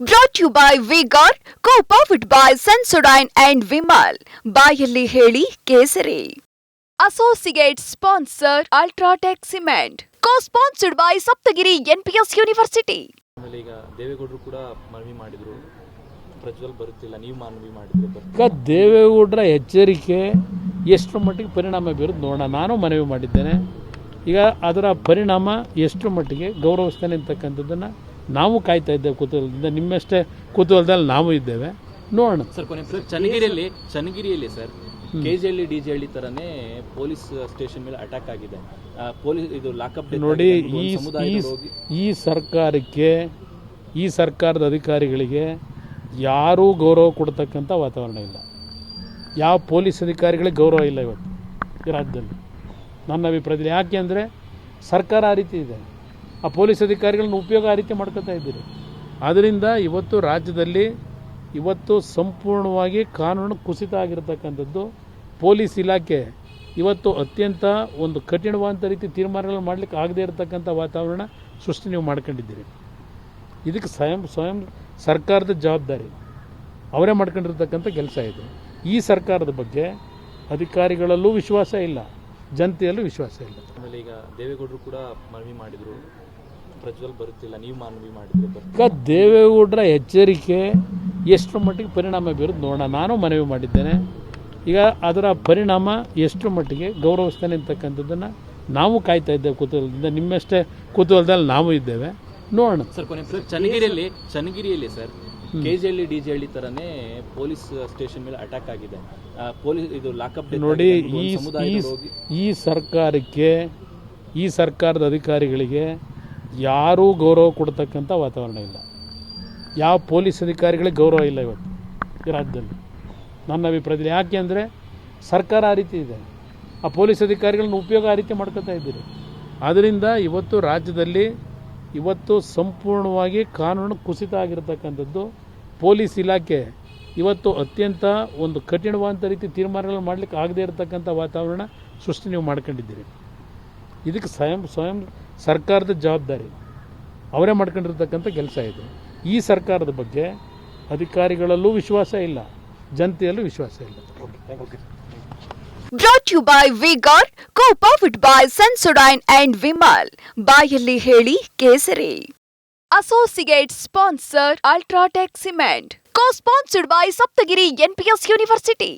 Brought you by Vigor co powered by Sensodyne and Vimal ಬಾಯಲ್ಲಿ ಹೇಳಿ ಕೇಸರಿ. Associate sponsor UltraTech cement co sponsored by Saptagiri NPS university ಆಮೇಲೆ ಈಗ ದೇವೇಗೌಡರು ಕೂಡ ಮನವಿ ಮಾಡಿದ್ರು. ಪ್ರಜ್ವಲ್ ಬರುತ್ತಿಲ್ಲ ನೀವು ಮನವಿ ಮಾಡಿದ್ರೆ ಈಗ ದೇವೇಗೌಡರ ಎಚ್ಚರಿಕೆ ಎಷ್ಟು ಮಟ್ಟಿಗೆ ಪರಿಣಾಮ ಬೀರುತ್ತೆ ನೋಡೋಣ. ನಾನು ಮನವಿ ಮಾಡಿದ್ದೇನೆ. ಈಗ ಅದರ ಪರಿಣಾಮ ಎಷ್ಟು ಮಟ್ಟಿಗೆ ಗೌರವಿಸ್ತಾನೆ ಅಂತಕ್ಕಂಥದ್ದನ್ನು ನಾವು ಕಾಯ್ತಾ ಇದ್ದೇವೆ ಕುತೂಹಲದಿಂದ ನಿಮ್ಮಷ್ಟೇ ಕುತೂಹಲದಲ್ಲಿ ನಾವು ಇದ್ದೇವೆ. ನೋಡೋಣ. ಸರ್ ಕೊನೆ ಸರ್ ಚನ್ನಗಿರಿಯಲ್ಲಿ ಚನ್ನಗಿರಿಯಲ್ಲಿ sir K G Halli D J Halli ಥರನೇ ಪೊಲೀಸ್ ಸ್ಟೇಷನ್ ಮೇಲೆ ಅಟ್ಯಾಕ್ ಆಗಿದೆ. ಪೊಲೀಸ್ ಇದು ಲಾಕಪ್ ನೋಡಿ ಈ ಈ ಈ ಸರ್ಕಾರಕ್ಕೆ ಈ ಸರ್ಕಾರದ ಅಧಿಕಾರಿಗಳಿಗೆ ಯಾರೂ ಗೌರವ ಕೊಡ್ತಕ್ಕಂಥ ವಾತಾವರಣ ಇಲ್ಲ. ಯಾವ ಪೊಲೀಸ್ ಅಧಿಕಾರಿಗಳಿಗೆ ಗೌರವ ಇಲ್ಲ ಇವತ್ತು ಈ ರಾಜ್ಯದಲ್ಲಿ. ನನ್ನ ಅಭಿಪ್ರಾಯದಲ್ಲಿ ಯಾಕೆ ಅಂದರೆ ಸರ್ಕಾರ ಆ ರೀತಿ ಇದೆ. ಆ ಪೊಲೀಸ್ ಅಧಿಕಾರಿಗಳನ್ನ ಉಪಯೋಗ ಆ ರೀತಿ ಮಾಡ್ಕೋತಾ ಇದ್ದೀರಿ. ಆದ್ದರಿಂದ ಇವತ್ತು ರಾಜ್ಯದಲ್ಲಿ ಇವತ್ತು ಸಂಪೂರ್ಣವಾಗಿ ಕಾನೂನು ಕುಸಿತ ಆಗಿರತಕ್ಕಂಥದ್ದು ಪೊಲೀಸ್ ಇಲಾಖೆ ಇವತ್ತು ಅತ್ಯಂತ ಒಂದು ಕಠಿಣವಾದಂಥ ರೀತಿ ತೀರ್ಮಾನಗಳನ್ನು ಮಾಡಲಿಕ್ಕೆ ಆಗದೇ ಇರತಕ್ಕಂಥ ವಾತಾವರಣ ಸೃಷ್ಟಿ ನೀವು ಮಾಡ್ಕೊಂಡಿದ್ದೀರಿ. ಇದಕ್ಕೆ ಸ್ವಯಂ ಸ್ವಯಂ ಸರ್ಕಾರದ ಜವಾಬ್ದಾರಿ. ಅವರೇ ಮಾಡ್ಕೊಂಡಿರ್ತಕ್ಕಂಥ ಕೆಲಸ ಇದು. ಈ ಸರ್ಕಾರದ ಬಗ್ಗೆ ಅಧಿಕಾರಿಗಳಲ್ಲೂ ವಿಶ್ವಾಸ ಇಲ್ಲ, ಜನತೆಯಲ್ಲೂ ವಿಶ್ವಾಸ ಇಲ್ಲ. ಆಮೇಲೆ ಈಗ ದೇವೇಗೌಡರು ಕೂಡ ಮನವಿ ಮಾಡಿದ್ರು. ಪ್ರಜ್ವಲ್ ಬರುತ್ತಿಲ್ಲ ನೀವು ಮನವಿ ಮಾಡಿದ್ರೆ ದೇವೇಗೌಡರ ಎಚ್ಚರಿಕೆ ಎಷ್ಟು ಮಟ್ಟಿಗೆ ಪರಿಣಾಮ ಬೀರುತ್ತೆ ನೋಡೋಣ. ನಾನು ಮನವಿ ಮಾಡಿದ್ದೇನೆ. ಈಗ ಅದರ ಪರಿಣಾಮ ಎಷ್ಟು ಮಟ್ಟಿಗೆ ಗೌರವಿಸ್ತಾನೆ ಅಂತಕ್ಕಂಥದ್ದನ್ನು ನಾವು ಕಾಯ್ತಾ ಇದ್ದೇವೆ ಕುತೂಹಲದಿಂದ. ನಿಮ್ಮಷ್ಟೇ ಕುತೂಹಲದಲ್ಲಿ ನಾವು ಇದ್ದೇವೆ. ನೋಡೋಣ. ಸರ್ ಕೊನೆ ಸರ್ ಚನ್ನಗಿರಿಯಲ್ಲಿ ಚನ್ನಗಿರಿಯಲ್ಲಿ sir K G Halli D J Halli ಥರನೇ ಪೊಲೀಸ್ ಸ್ಟೇಷನ್ ಮೇಲೆ ಅಟ್ಯಾಕ್ ಆಗಿದೆ. ಪೊಲೀಸ್ ಇದು ಲಾಕಪ್ ನೋಡಿ ಈ ಈ ಈ ಸರ್ಕಾರಕ್ಕೆ ಈ ಸರ್ಕಾರದ ಅಧಿಕಾರಿಗಳಿಗೆ ಯಾರೂ ಗೌರವ ಕೊಡ್ತಕ್ಕಂಥ ವಾತಾವರಣ ಇಲ್ಲ. ಯಾವ ಪೊಲೀಸ್ ಅಧಿಕಾರಿಗಳಿಗೆ ಗೌರವ ಇಲ್ಲ ಇವತ್ತು ಈ ರಾಜ್ಯದಲ್ಲಿ. ನನ್ನ ಅಭಿಪ್ರಾಯದಲ್ಲಿ ಯಾಕೆ ಅಂದರೆ ಸರ್ಕಾರ ಆ ರೀತಿ ಇದೆ. ಆ ಪೊಲೀಸ್ ಅಧಿಕಾರಿಗಳನ್ನ ಉಪಯೋಗ ಆ ರೀತಿ ಮಾಡ್ಕೋತಾ ಇದ್ದೀರಿ. ಆದ್ದರಿಂದ ಇವತ್ತು ರಾಜ್ಯದಲ್ಲಿ ಇವತ್ತು ಸಂಪೂರ್ಣವಾಗಿ ಕಾನೂನು ಕುಸಿತ ಆಗಿರತಕ್ಕಂಥದ್ದು ಪೊಲೀಸ್ ಇಲಾಖೆ ಇವತ್ತು ಅತ್ಯಂತ ಒಂದು ಕಠಿಣವಾದಂಥ ರೀತಿ ತೀರ್ಮಾನಗಳನ್ನು ಮಾಡಲಿಕ್ಕೆ ಆಗದೇ ಇರತಕ್ಕಂಥ ವಾತಾವರಣ ಸೃಷ್ಟಿ ನೀವು ಮಾಡ್ಕೊಂಡಿದ್ದೀರಿ. ಇದಕ್ಕೆ ಸ್ವಯಂ ಸ್ವಯಂ ಸರ್ಕಾರದ ಜವಾಬ್ದಾರಿ. ಅವರೇ ಮಾಡ್ಕೊಂಡಿರ್ತಕ್ಕಂಥ ಕೆಲಸ ಇದು. ಈ ಸರ್ಕಾರದ ಬಗ್ಗೆ ಅಧಿಕಾರಿಗಳಲ್ಲೂ ವಿಶ್ವಾಸ ಇಲ್ಲ. ಜನತೆಯಲ್ಲೂ ವಿಶ್ವಾಸ ಇಲ್ಲ. Brought you by Vigor co powered by Sensodyne and Vimal ಬಾಯಲ್ಲಿ ಹೇಳಿ ಕೇಸರಿ. Associate sponsor UltraTech cement co sponsored by Saptagiri NPS university